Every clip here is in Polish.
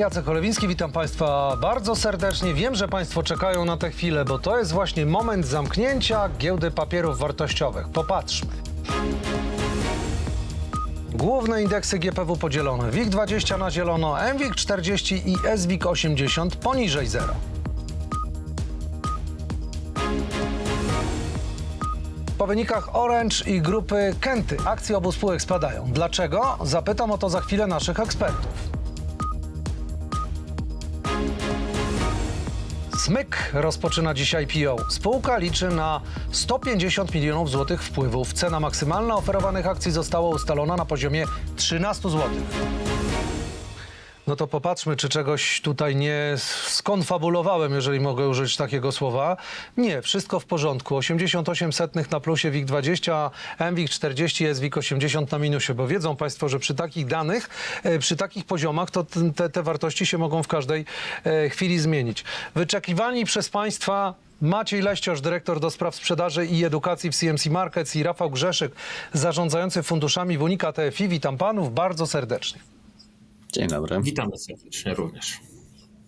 Jacek Olewiński, witam Państwa bardzo serdecznie. Wiem, że Państwo czekają na tę chwilę, bo to jest właśnie moment zamknięcia giełdy papierów wartościowych. Popatrzmy. Główne indeksy GPW podzielone. WIG20 na zielono, MWIG 40 i SWIG 80 poniżej zera. Po wynikach Orange i grupy Kenty akcje obu spółek spadają. Dlaczego? Zapytam o to za chwilę naszych ekspertów. Smyk rozpoczyna dzisiaj IPO. Spółka liczy na 150 milionów złotych wpływów. Cena maksymalna oferowanych akcji została ustalona na poziomie 13 złotych. No to popatrzmy, czy czegoś tutaj nie skonfabulowałem, jeżeli mogę użyć takiego słowa. Nie, wszystko w porządku. 88 setnych na plusie WIG20, MWIG 40, SWIG 80 na minusie, bo wiedzą Państwo, że przy takich danych, e, przy takich poziomach, to te, te wartości się mogą w każdej e, chwili zmienić. Wyczekiwani przez Państwa Maciej Leściosz, dyrektor do spraw sprzedaży i edukacji w CMC Markets i Rafał Grzeszyk, zarządzający funduszami w Unika TFI. Witam Panów bardzo serdecznie. Dzień dobry. Witamy serdecznie również.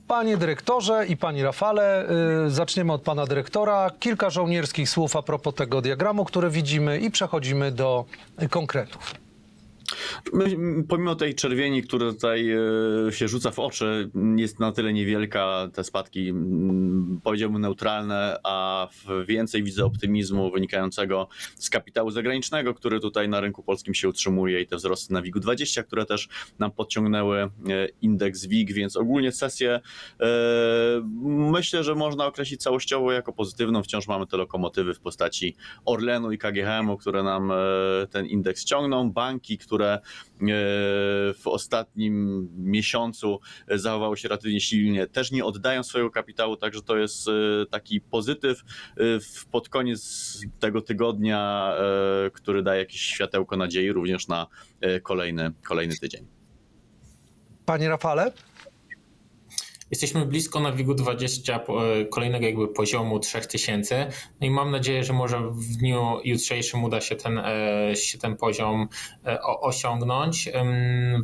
Panie dyrektorze i pani Rafale, y, zaczniemy od pana dyrektora. Kilka żołnierskich słów a propos tego diagramu, który widzimy i przechodzimy do konkretów. My, pomimo tej czerwieni, która tutaj e, się rzuca w oczy, jest na tyle niewielka, te spadki powiedziałbym neutralne, a więcej widzę optymizmu wynikającego z kapitału zagranicznego, który tutaj na rynku polskim się utrzymuje i te wzrosty na WIG-20, które też nam podciągnęły e, indeks WIG, więc ogólnie sesję e, myślę, że można określić całościowo jako pozytywną. Wciąż mamy te lokomotywy w postaci Orlenu i KGHM-u, które nam ten indeks ciągną, banki, które w ostatnim miesiącu e, zachowały się relatywnie silnie, też nie oddają swojego kapitału, także to jest e, taki pozytyw e, pod koniec tego tygodnia, e, który daje jakieś światełko nadziei również na e, kolejny, kolejny tydzień. Panie Rafale? Jesteśmy blisko na WIG-u 20 po- e, kolejnego jakby poziomu 3000. No i mam nadzieję, że może w dniu jutrzejszym uda się ten, e, się ten poziom e, osiągnąć.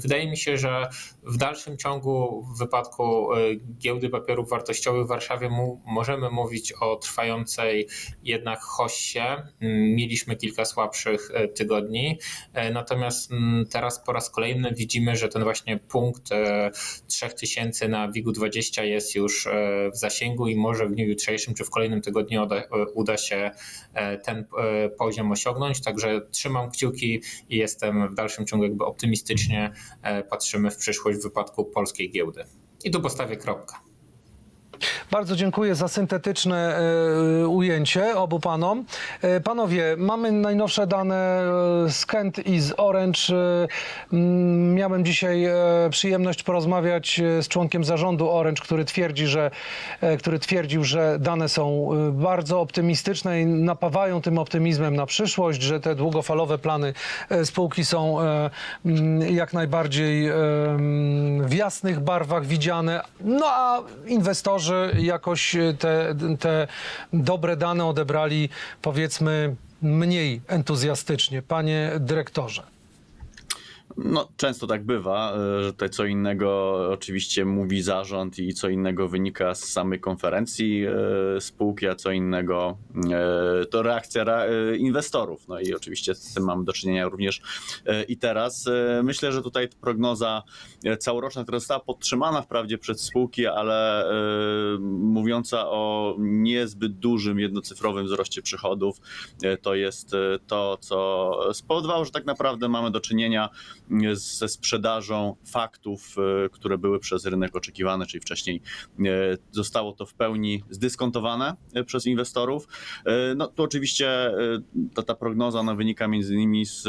Wydaje mi się, że w dalszym ciągu w wypadku e, giełdy papierów wartościowych w Warszawie możemy mówić o trwającej jednak hoście. Ym, Mieliśmy kilka słabszych e, tygodni, e, natomiast mm, teraz po raz kolejny widzimy, że ten właśnie punkt e, 3000 na WIG-u 20 jest już w zasięgu i może w dniu jutrzejszym czy w kolejnym tygodniu uda, się ten poziom osiągnąć. Także trzymam kciuki i jestem w dalszym ciągu jakby optymistycznie patrzymy w przyszłość w wypadku polskiej giełdy. I tu postawię kropkę. Bardzo dziękuję za syntetyczne e, ujęcie obu panom. E, panowie, mamy najnowsze dane e, z Kent i z Orange. Mm, miałem dzisiaj przyjemność porozmawiać z członkiem zarządu Orange, który twierdzi, że, który twierdził, że dane są bardzo optymistyczne i napawają tym optymizmem na przyszłość, że te długofalowe plany spółki są mm, jak najbardziej mm, w jasnych barwach widziane. No a inwestorzy jakoś te, te dobre dane odebrali powiedzmy mniej entuzjastycznie. Panie dyrektorze. No, często tak bywa, e, że tutaj co innego oczywiście mówi zarząd i co innego wynika z samej konferencji e, spółki, a co innego e, to reakcja inwestorów. No i oczywiście z tym mamy do czynienia również i teraz. Myślę, że tutaj prognoza całoroczna, która została podtrzymana wprawdzie przez spółki, ale mówiąca o niezbyt dużym jednocyfrowym wzroście przychodów, to jest to, co spowodowało, że tak naprawdę mamy do czynienia ze sprzedażą faktów, e, które były przez rynek oczekiwane, czyli wcześniej e, zostało to w pełni zdyskontowane e, przez inwestorów. No tu oczywiście ta, ta prognoza no, wynika między innymi z,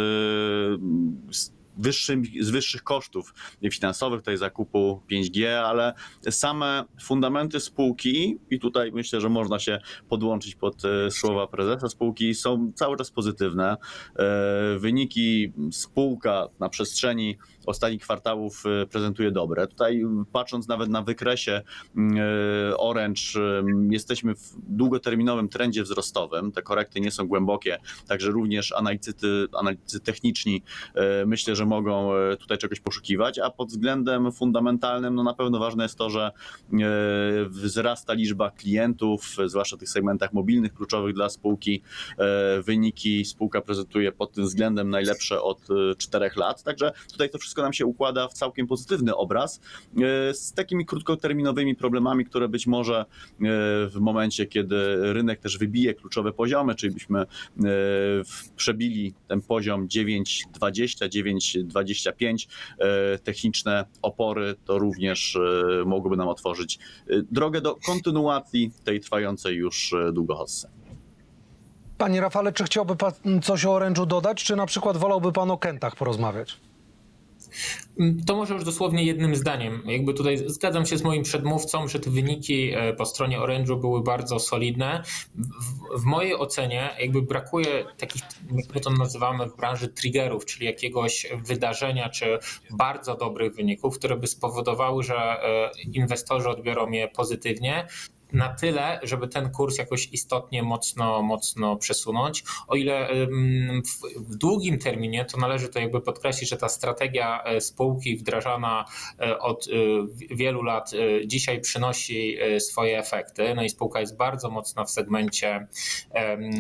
z wyższym, z wyższych kosztów finansowych, tutaj zakupu 5G, ale same fundamenty spółki, i tutaj myślę, że można się podłączyć pod e, słowa prezesa spółki, są cały czas pozytywne. E, Wyniki spółka na przestrzeni ostatnich kwartałów e, prezentuje dobre. Tutaj m, patrząc nawet na wykresie e, Orange, jesteśmy w długoterminowym trendzie wzrostowym. Te korekty nie są głębokie, także również analitycy, analitycy techniczni myślę, że mogą tutaj czegoś poszukiwać, a pod względem fundamentalnym no na pewno ważne jest to, że wzrasta liczba klientów, zwłaszcza w tych segmentach mobilnych kluczowych dla spółki. Wyniki spółka prezentuje pod tym względem najlepsze od czterech lat, także tutaj to wszystko nam się układa w całkiem pozytywny obraz e, z takimi krótkoterminowymi problemami, które być może e, w momencie, kiedy rynek też wybije kluczowe poziomy, czyli byśmy e, przebili ten poziom 9,20, 9,25, e, techniczne opory, to również mogłyby nam otworzyć drogę do kontynuacji tej trwającej już długo hossy. Panie Rafale, czy chciałby pan coś o orężu dodać, czy na przykład wolałby pan o Kentach porozmawiać? To może już dosłownie jednym zdaniem. Jakby tutaj zgadzam się z moim przedmówcą, że te wyniki e, po stronie Orange'u były bardzo solidne. W, w mojej ocenie jakby brakuje takich, jak my to nazywamy w branży triggerów, czyli jakiegoś wydarzenia czy bardzo dobrych wyników, które by spowodowały, że e, inwestorzy odbiorą je pozytywnie na tyle, żeby ten kurs jakoś istotnie mocno, mocno przesunąć. O ile w, w długim terminie to należy to jakby podkreślić, że ta strategia e, spółki wdrażana e, od e, wi- wielu lat dzisiaj przynosi swoje efekty. No i spółka jest bardzo mocna w segmencie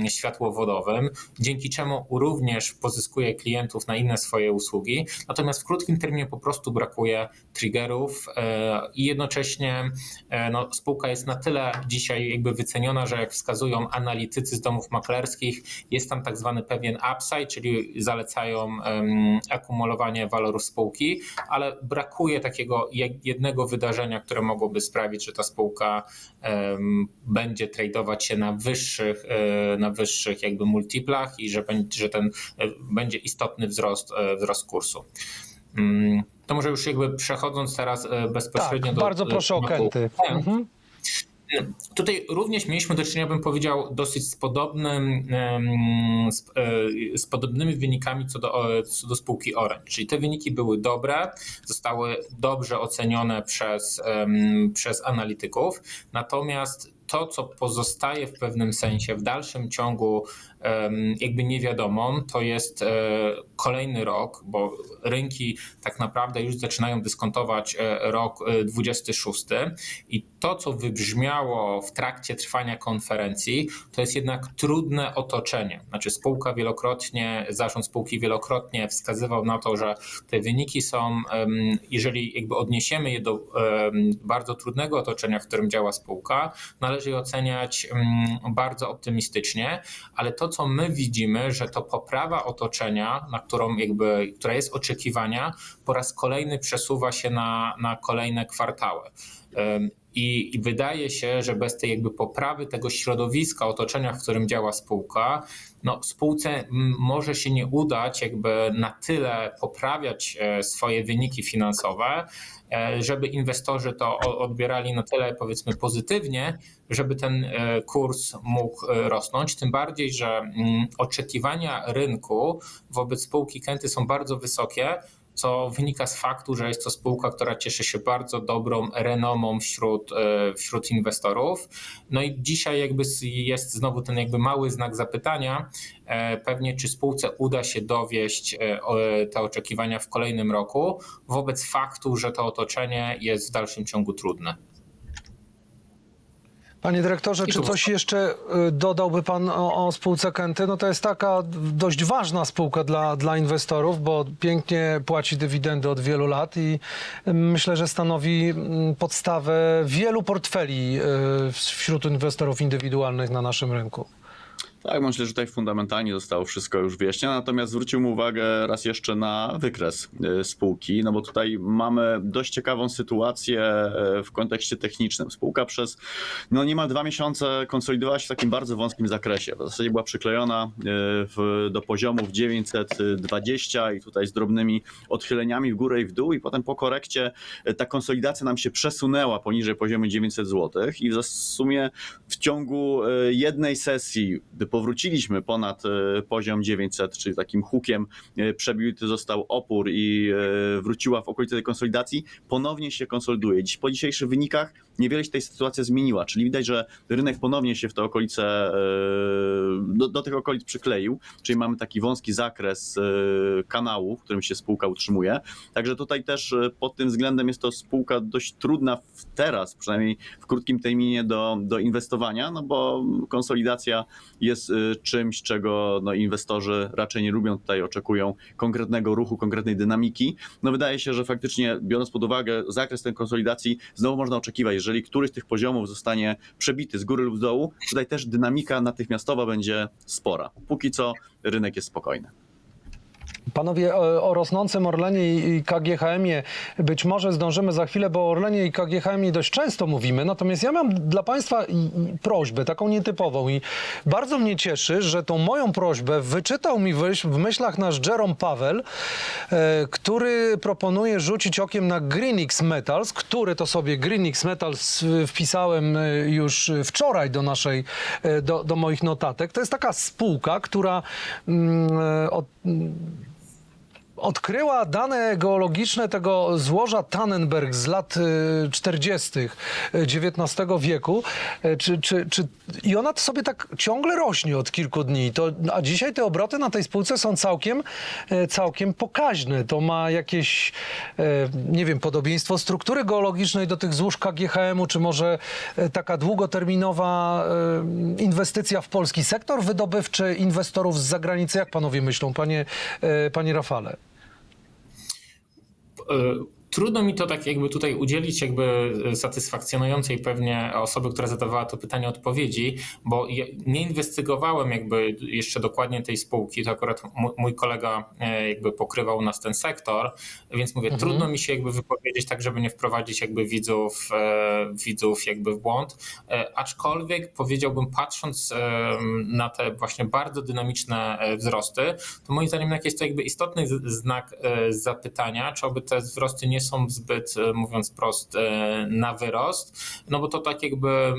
światłowodowym, dzięki czemu również pozyskuje klientów na inne swoje usługi. Natomiast w krótkim terminie po prostu brakuje triggerów i jednocześnie no, spółka jest na tyle dzisiaj jakby wyceniona, że jak wskazują analitycy z domów maklerskich, jest tam tak zwany pewien upside, czyli zalecają em, akumulowanie walorów spółki, ale brakuje takiego je- jednego wydarzenia, które mogłoby sprawić, że ta spółka em, będzie tradować się na wyższych, e, na wyższych jakby multiplach i że będzie, że ten e, będzie istotny wzrost, e, wzrost kursu. Mm, To może już jakby przechodząc teraz bezpośrednio Tak, do bardzo proszę o Kenty. Kent. Mhm. Tutaj również mieliśmy do czynienia, bym powiedział, dosyć z, podobnym, z, e, z podobnymi wynikami co do, co do spółki Orange. Czyli te wyniki były dobre, zostały dobrze ocenione przez, przez analityków, natomiast to, co pozostaje w pewnym sensie w dalszym ciągu jakby niewiadomą, to jest e, kolejny rok, bo rynki tak naprawdę już zaczynają dyskontować e, rok e, 26 i to, co wybrzmiało w trakcie trwania konferencji, to jest jednak trudne otoczenie. Znaczy spółka wielokrotnie, zarząd spółki wielokrotnie wskazywał na to, że te wyniki są, jeżeli jakby odniesiemy je do bardzo trudnego otoczenia, w którym działa spółka, należy je oceniać bardzo optymistycznie, ale to, co my widzimy, że to poprawa otoczenia, na którą jakby, która jest oczekiwania, po raz kolejny przesuwa się na, na kolejne kwartały. I, I wydaje się, że bez tej jakby poprawy tego środowiska, otoczenia, w którym działa spółka, no spółce może się nie udać jakby na tyle poprawiać e, swoje wyniki finansowe, e, żeby inwestorzy to odbierali na tyle powiedzmy pozytywnie, żeby ten e, kurs mógł rosnąć. Tym bardziej, że oczekiwania rynku wobec spółki Kenty są bardzo wysokie, co wynika z faktu, że jest to spółka, która cieszy się bardzo dobrą renomą wśród, e, wśród inwestorów. No i dzisiaj jakby jest znowu ten jakby mały znak zapytania, e, pewnie czy spółce uda się dowieść e, te oczekiwania w kolejnym roku, wobec faktu, że to otoczenie jest w dalszym ciągu trudne. Panie dyrektorze, czy coś jeszcze y, dodałby pan o, o spółce Kenty? No to jest taka dość ważna spółka dla, dla inwestorów, bo pięknie płaci dywidendy od wielu lat i y, myślę, że stanowi mm, podstawę wielu portfeli y, wśród inwestorów indywidualnych na naszym rynku. Tak, myślę, że tutaj fundamentalnie zostało wszystko już wyjaśnione, natomiast zwróciłbym uwagę raz jeszcze na wykres e, spółki, no bo tutaj mamy dość ciekawą sytuację e, w kontekście technicznym. Spółka przez no niemal dwa miesiące konsolidowała się w takim bardzo wąskim zakresie. W zasadzie była przyklejona e, w, do poziomów 920 i tutaj z drobnymi odchyleniami w górę i w dół i potem po korekcie ta konsolidacja nam się przesunęła poniżej poziomu 900 zł i w sumie w ciągu jednej sesji, powróciliśmy ponad e, poziom 900, czyli takim hukiem e, przebity został opór i e, wróciła w okolice tej konsolidacji, ponownie się konsoliduje. Dziś po dzisiejszych wynikach niewiele się tej sytuacja zmieniła, czyli widać, że rynek ponownie się w te okolice, do, do tych okolic przykleił, czyli mamy taki wąski zakres kanału, w którym się spółka utrzymuje. Także tutaj też pod tym względem jest to spółka dość trudna teraz, przynajmniej w krótkim terminie do, do inwestowania, no bo konsolidacja jest y, czymś, czego no, inwestorzy raczej nie lubią, tutaj oczekują konkretnego ruchu, konkretnej dynamiki. No wydaje się, że faktycznie biorąc pod uwagę zakres tej konsolidacji, znowu można oczekiwać, jeżeli któryś z tych poziomów zostanie przebity z góry lub z dołu, tutaj też dynamika natychmiastowa będzie spora. Póki co rynek jest spokojny. Panowie, o, o rosnącym Orlenie i KGHM-ie być może zdążymy za chwilę, bo o Orlenie i KGHM-ie dość często mówimy. Natomiast ja mam dla Państwa prośbę, taką nietypową i bardzo mnie cieszy, że tą moją prośbę wyczytał mi w myślach nasz Jerome Paweł, e, który proponuje rzucić okiem na Greenix Metals, który to sobie Greenix Metals e, wpisałem e, już wczoraj do naszej, e, do, do moich notatek. To jest taka spółka, która mm, e, od, odkryła dane geologiczne tego złoża Tannenberg z lat y, 40. XIX wieku. Y, Czy, czy, czy, I ona sobie tak ciągle rośnie od kilku dni. To, a dzisiaj te obroty na tej spółce są całkiem, y, całkiem pokaźne. To ma jakieś, y, nie wiem, podobieństwo struktury geologicznej do tych złóż KGHM-u, czy może y, taka długoterminowa y, inwestycja w polski sektor wydobywczy inwestorów z zagranicy. Jak panowie myślą, panie, y, panie Rafale? E, Trudno mi to tak jakby tutaj udzielić jakby satysfakcjonującej pewnie osoby, która zadawała to pytanie odpowiedzi, bo nie inwestygowałem jakby jeszcze dokładnie tej spółki, to akurat mój- kolega e, jakby pokrywał u nas ten sektor, więc mówię, trudno mi się jakby wypowiedzieć tak, żeby nie wprowadzić jakby widzów, e, widzów jakby w błąd, E, aczkolwiek powiedziałbym patrząc e, na te właśnie bardzo dynamiczne e, wzrosty, to moim zdaniem jest to jakby istotny znak e, zapytania, czy oby te wzrosty nie są zbyt, e, mówiąc prost, e, na wyrost, no bo to tak jakby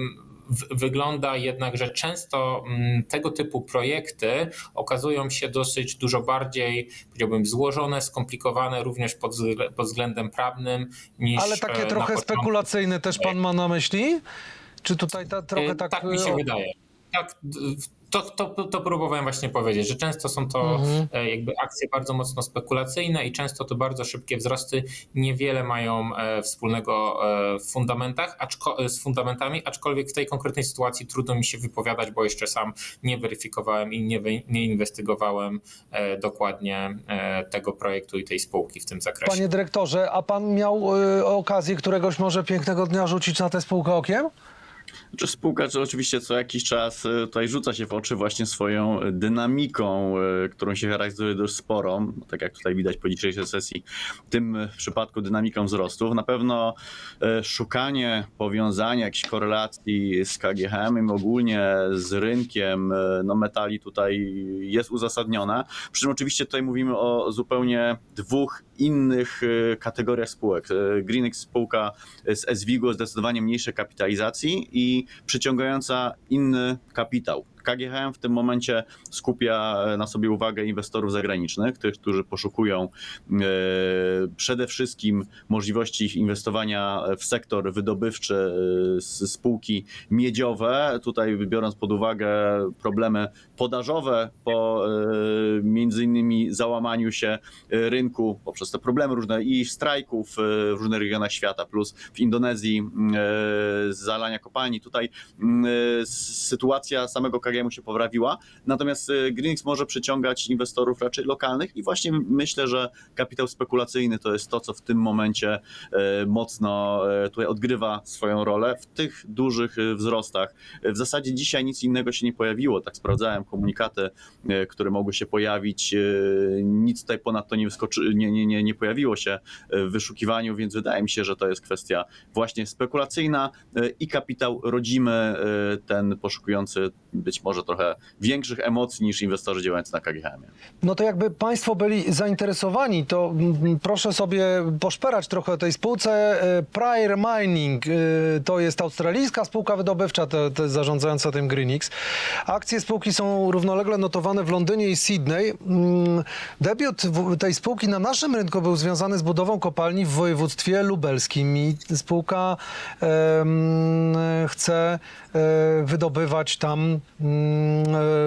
wygląda jednak, że często mm, tego typu projekty okazują się dosyć dużo bardziej, powiedziałbym, złożone, skomplikowane również pod, pod względem prawnym niż Ale e, takie na trochę początku. spekulacyjne też pan ma na myśli? Czy tutaj ta, trochę E, tak... tak mi się wydaje. Tak, to, to, to próbowałem właśnie powiedzieć, że często są to Mhm. e, jakby akcje bardzo mocno spekulacyjne i często to bardzo szybkie wzrosty niewiele mają e, wspólnego e, w fundamentach, aczko, z fundamentami, aczkolwiek w tej konkretnej sytuacji trudno mi się wypowiadać, bo jeszcze sam nie weryfikowałem i nie, nie inwestygowałem dokładnie tego projektu i tej spółki w tym zakresie. Panie dyrektorze, a pan miał okazję któregoś może pięknego dnia rzucić na tę spółkę okiem? Czy spółka, czy oczywiście co jakiś czas y, tutaj rzuca się w oczy właśnie swoją dynamiką, y, którą się charakteryzuje dość sporą, tak jak tutaj widać po dzisiejszej sesji, w tym przypadku dynamiką wzrostów. Na pewno szukanie powiązania, jakiejś korelacji z KGHM, ogólnie z rynkiem no, metali tutaj jest uzasadnione. Przy czym oczywiście tutaj mówimy o zupełnie dwóch innych kategoriach spółek. Greenix spółka z SWIG-u o zdecydowanie mniejszej kapitalizacji i przyciągająca inny kapitał. KGHM w tym momencie skupia na sobie uwagę inwestorów zagranicznych, tych, którzy poszukują e, przede wszystkim możliwości inwestowania w sektor wydobywczy e, spółki miedziowe. Tutaj biorąc pod uwagę problemy podażowe po e, między innymi załamaniu się e, rynku poprzez te problemy różne i strajków e, w różnych regionach świata, plus w Indonezji e, zalania kopalni. Tutaj e, sytuacja samego KGM się poprawiła, natomiast e, Greenix może przyciągać inwestorów raczej lokalnych i właśnie myślę, że kapitał spekulacyjny to jest to, co w tym momencie e, mocno e, tutaj odgrywa swoją rolę w tych dużych wzrostach. W zasadzie dzisiaj nic innego się nie pojawiło, tak sprawdzałem komunikaty, które mogły się pojawić, nic tutaj ponadto nie, nie, nie, nie, nie pojawiło się w wyszukiwaniu, więc wydaje mi się, że to jest kwestia właśnie spekulacyjna i kapitał rodzimy, ten poszukujący być może trochę większych emocji niż inwestorzy działający na KGHM. No to jakby Państwo byli zainteresowani, to mm, proszę sobie poszperać trochę o tej spółce. E, Prior Mining e, to jest australijska spółka wydobywcza, te, te zarządzająca tym Greenix. Akcje spółki są równolegle notowane w Londynie i Sydney. Mm, Debiut tej spółki na naszym rynku był związany z budową kopalni w województwie lubelskim i spółka chce e, wydobywać tam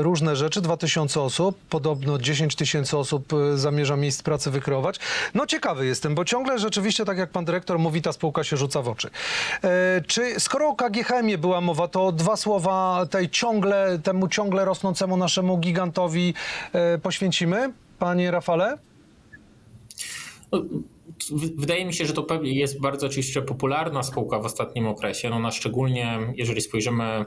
różne rzeczy. 2000 osób, podobno 10 tysięcy osób e, zamierza miejsc pracy wykreować. No ciekawy jestem, bo ciągle rzeczywiście, tak jak pan dyrektor mówi, ta spółka się rzuca w oczy. E, Czy skoro o KGHM była mowa, to dwa słowa tej ciągle, temu ciągle rosnącemu naszemu gigantowi e, poświęcimy? Panie Rafale? Wydaje mi się, że to jest bardzo oczywiście popularna spółka w ostatnim okresie. No, na szczególnie jeżeli spojrzymy, e,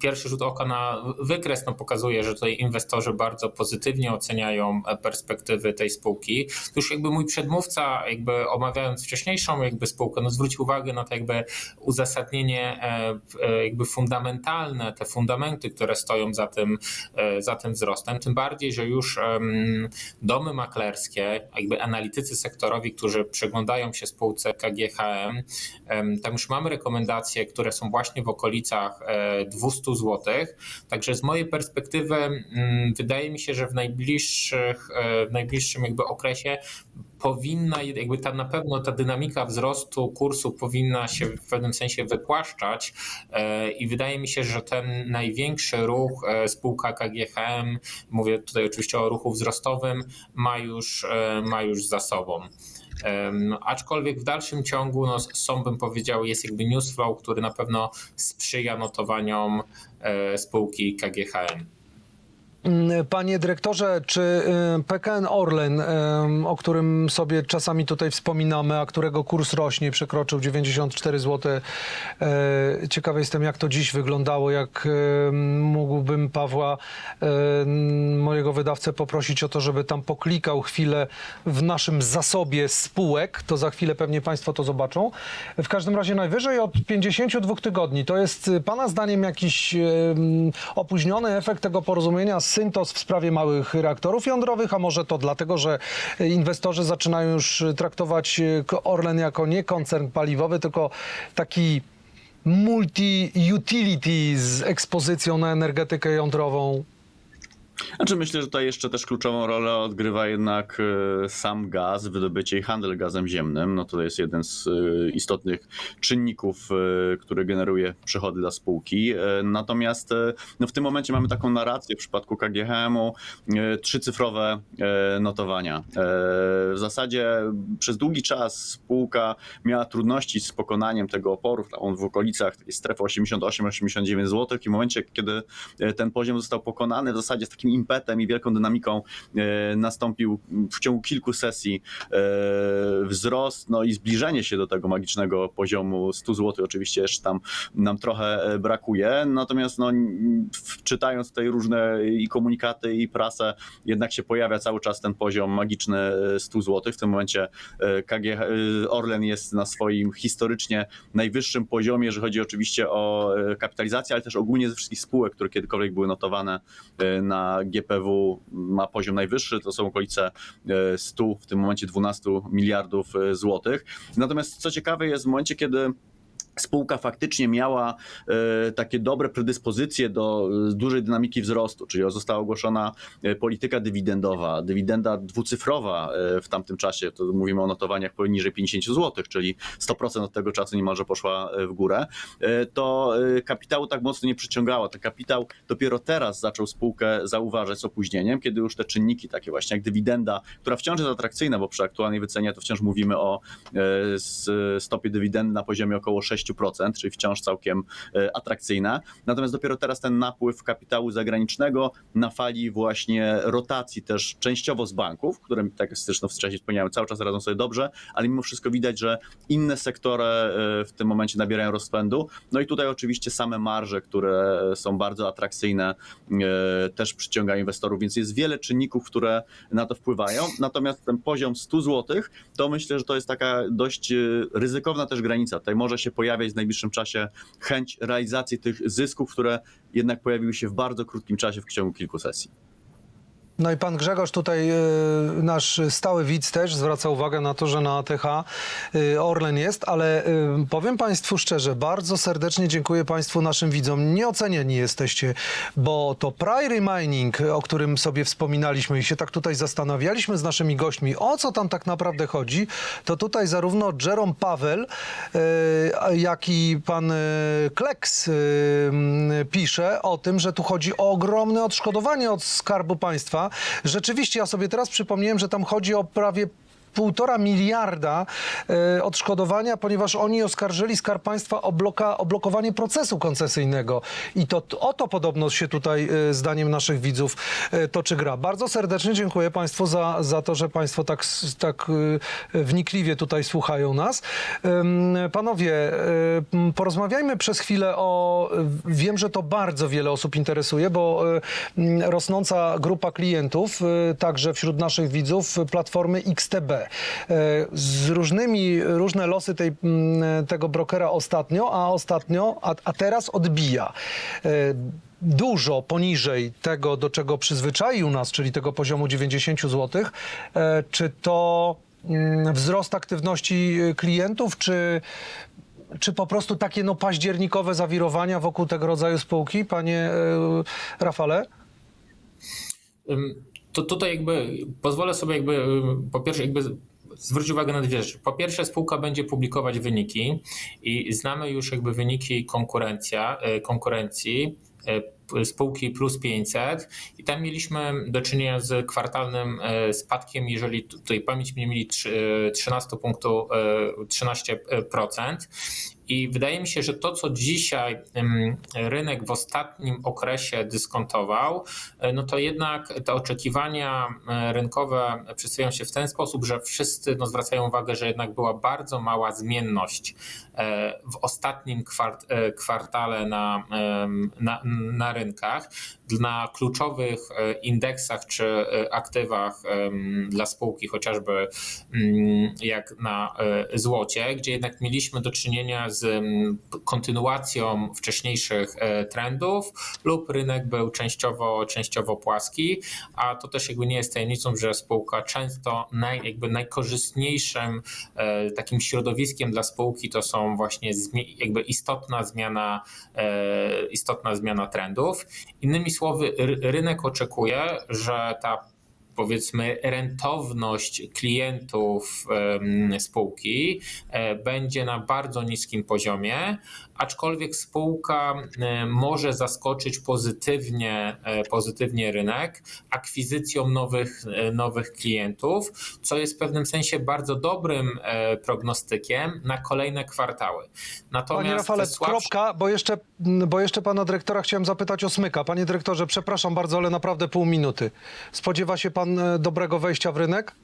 pierwszy rzut oka na wykres, no, pokazuje, że tutaj inwestorzy bardzo pozytywnie oceniają perspektywy tej spółki. Już jakby mój przedmówca, jakby omawiając wcześniejszą jakby spółkę, no, zwrócił uwagę na to jakby uzasadnienie e, e, jakby fundamentalne, te fundamenty, które stoją za tym, za tym wzrostem. Tym bardziej, że już domy maklerskie, jakby analitycy sektorowi, którzy przyglądają się spółce KGHM, tam już mamy rekomendacje, które są właśnie w okolicach e, 200 zł. Także z mojej perspektywy mm, wydaje mi się, że w najbliższych, e, w najbliższym jakby okresie powinna, jakby ta na pewno ta dynamika wzrostu kursu powinna się w pewnym sensie wypłaszczać e, i wydaje mi się, że ten największy ruch e, spółka KGHM, mówię tutaj oczywiście o ruchu wzrostowym, ma już, e, ma już za sobą. Aczkolwiek w dalszym ciągu no, są, bym powiedział, jest jakby newsflow, który na pewno sprzyja notowaniom spółki KGHM. Mm, Panie dyrektorze, czy y, PKN Orlen, ym, o którym sobie czasami tutaj wspominamy, a którego kurs rośnie, przekroczył 94 zł. y, Ciekawy jestem, jak to dziś wyglądało, jak y, mógłbym Pawła, y, mojego wydawcę, poprosić o to, żeby tam poklikał chwilę w naszym zasobie spółek. To za chwilę pewnie Państwo to zobaczą. W każdym razie najwyżej od 52 tygodni. To jest y, Pana zdaniem jakiś opóźniony efekt tego porozumienia Syntos w sprawie małych reaktorów jądrowych, a może to dlatego, że inwestorzy zaczynają już traktować k- Orlen jako nie koncern paliwowy, tylko taki multi-utility z ekspozycją na energetykę jądrową. Znaczy myślę, że tutaj jeszcze też kluczową rolę odgrywa jednak e, sam gaz, wydobycie i handel gazem ziemnym. No to jest jeden z e, istotnych czynników, e, który generuje przychody dla spółki. Natomiast no w tym momencie mamy taką narrację w przypadku KGHM-u, trzycyfrowe notowania. W zasadzie przez długi czas spółka miała trudności z pokonaniem tego oporu, on w okolicach strefy 88-89 zł i w momencie, kiedy ten poziom został pokonany, w zasadzie z takim impetem i wielką dynamiką e, nastąpił w ciągu kilku sesji e, wzrost, no i zbliżenie się do tego magicznego poziomu 100 zł. Oczywiście jeszcze tam nam trochę e, brakuje, natomiast no, czytając tutaj różne i komunikaty i prasę, jednak się pojawia cały czas ten poziom magiczny e, 100 zł. W tym momencie KG Orlen jest na swoim historycznie najwyższym poziomie, jeżeli chodzi oczywiście o kapitalizację, ale też ogólnie ze wszystkich spółek, które kiedykolwiek były notowane e, GPW ma poziom najwyższy, to są okolice e, 100, w tym momencie 12 miliardów e, złotych. Natomiast co ciekawe jest w momencie, kiedy spółka faktycznie miała e, takie dobre predyspozycje do e, dużej dynamiki wzrostu, czyli została ogłoszona e, polityka dywidendowa, dywidenda dwucyfrowa w tamtym czasie, to mówimy o notowaniach poniżej 50 zł, czyli 100% od tego czasu niemalże poszła w górę, to kapitału tak mocno nie przyciągała. Ten kapitał dopiero teraz zaczął spółkę zauważać z opóźnieniem, kiedy już te czynniki takie właśnie jak dywidenda, która wciąż jest atrakcyjna, bo przy aktualnej wycenie to wciąż mówimy o stopie dywidendy na poziomie około 6%, czyli wciąż całkiem e, atrakcyjna. Natomiast dopiero teraz ten napływ kapitału zagranicznego na fali właśnie rotacji też częściowo z banków, które tak jak zresztą wcześniej wspomniałem, cały czas radzą sobie dobrze, ale mimo wszystko widać, że inne sektory e, w tym momencie nabierają rozpędu. No i tutaj oczywiście same marże, które są bardzo atrakcyjne, e, też przyciągają inwestorów, więc jest wiele czynników, które na to wpływają. Natomiast ten poziom 100 zł, to myślę, że to jest taka dość ryzykowna też granica. Tutaj może się pojawić pojawiać w najbliższym czasie chęć realizacji tych zysków, które jednak pojawiły się w bardzo krótkim czasie w ciągu kilku sesji. No i pan Grzegorz tutaj, e, nasz stały widz też zwraca uwagę na to, że na ATH e, Orlen jest, ale e, powiem państwu szczerze, bardzo serdecznie dziękuję państwu naszym widzom. Nieocenieni jesteście, bo to Prairie Mining, o którym sobie wspominaliśmy i się tak tutaj zastanawialiśmy z naszymi gośćmi, o co tam tak naprawdę chodzi, to tutaj zarówno Jerome Paweł, jak i pan Kleks pisze o tym, że tu chodzi o ogromne odszkodowanie od Skarbu Państwa. Rzeczywiście, ja sobie teraz przypomniałem, że tam chodzi o prawie półtora miliarda e, odszkodowania, ponieważ oni oskarżyli Skarb Państwa o, bloka, o blokowanie procesu koncesyjnego. I to o to podobno się tutaj, e, zdaniem naszych widzów, e, toczy gra. Bardzo serdecznie dziękuję Państwu za, za to, że Państwo tak, tak wnikliwie tutaj słuchają nas. Panowie, porozmawiajmy przez chwilę o... Wiem, że to bardzo wiele osób interesuje, bo rosnąca grupa klientów, także wśród naszych widzów, platformy XTB. E, Z różnymi, różne losy tej, m, tego brokera ostatnio, a ostatnio, a, a teraz odbija. E, Dużo poniżej tego, do czego przyzwyczaił nas, czyli tego poziomu 90 zł. E, Czy to mm, wzrost aktywności y, klientów, czy, czy po prostu takie no, październikowe zawirowania wokół tego rodzaju spółki, panie Rafale? To tutaj jakby pozwolę sobie jakby po pierwsze jakby zwrócić uwagę na dwie rzeczy. Po pierwsze spółka będzie publikować wyniki i znamy już jakby wyniki konkurencja, e, konkurencji e, spółki plus 500 i tam mieliśmy do czynienia z kwartalnym e, spadkiem, jeżeli tutaj pamięć mnie mieli trzy- e, 13 punktu, e, 13%. I wydaje mi się, że to, co dzisiaj rynek w ostatnim okresie dyskontował, e, no to jednak te oczekiwania e, rynkowe przedstawiają się w ten sposób, że wszyscy no, zwracają uwagę, że jednak była bardzo mała zmienność e, w ostatnim kwart, kwartale na, na, na rynkach. Na kluczowych indeksach czy aktywach dla spółki, chociażby mm, jak na złocie, gdzie jednak mieliśmy do czynienia z mm, kontynuacją wcześniejszych e, trendów lub rynek był częściowo, częściowo płaski, a to też jakby nie jest tajemnicą, że spółka często naj, jakby najkorzystniejszym e, takim środowiskiem dla spółki to są właśnie jakby istotna zmiana, e, istotna zmiana trendów. Innymi słowy, ry- rynek oczekuje, że ta powiedzmy rentowność klientów spółki e, będzie na bardzo niskim poziomie, aczkolwiek spółka może zaskoczyć pozytywnie, e, pozytywnie rynek akwizycją nowych, e, nowych klientów, co jest w pewnym sensie bardzo dobrym prognostykiem na kolejne kwartały. Natomiast Panie Rafale, słabsze- kropka, bo jeszcze, bo jeszcze pana dyrektora chciałem zapytać o Smyka. Panie dyrektorze, przepraszam bardzo, ale naprawdę pół minuty. Spodziewa się pan e, dobrego wejścia w rynek?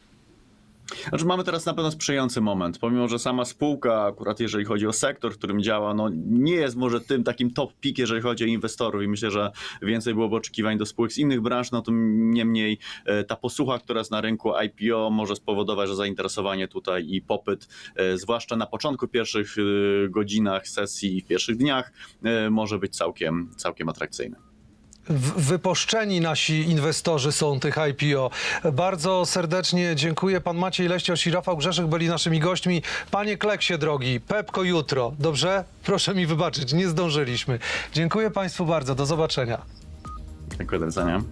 Znaczy mamy teraz na pewno sprzyjający moment, pomimo że sama spółka, akurat jeżeli chodzi o sektor, w którym działa, no nie jest może tym takim top pick, jeżeli chodzi o inwestorów i myślę, że więcej byłoby oczekiwań do spółek z innych branż, no to niemniej e, ta posłucha, która jest na rynku IPO może spowodować, że zainteresowanie tutaj i popyt, e, zwłaszcza na początku pierwszych godzinach sesji i w pierwszych dniach, może być całkiem, całkiem atrakcyjny. W- Wyposzczeni nasi inwestorzy są tych IPO. Bardzo serdecznie dziękuję. Pan Maciej Leścioś i Rafał Grzeszek byli naszymi gośćmi. Panie Kleksie drogi, Pepko jutro, dobrze? Proszę mi wybaczyć, nie zdążyliśmy. Dziękuję Państwu bardzo, do zobaczenia. Dziękuję, do widzenia.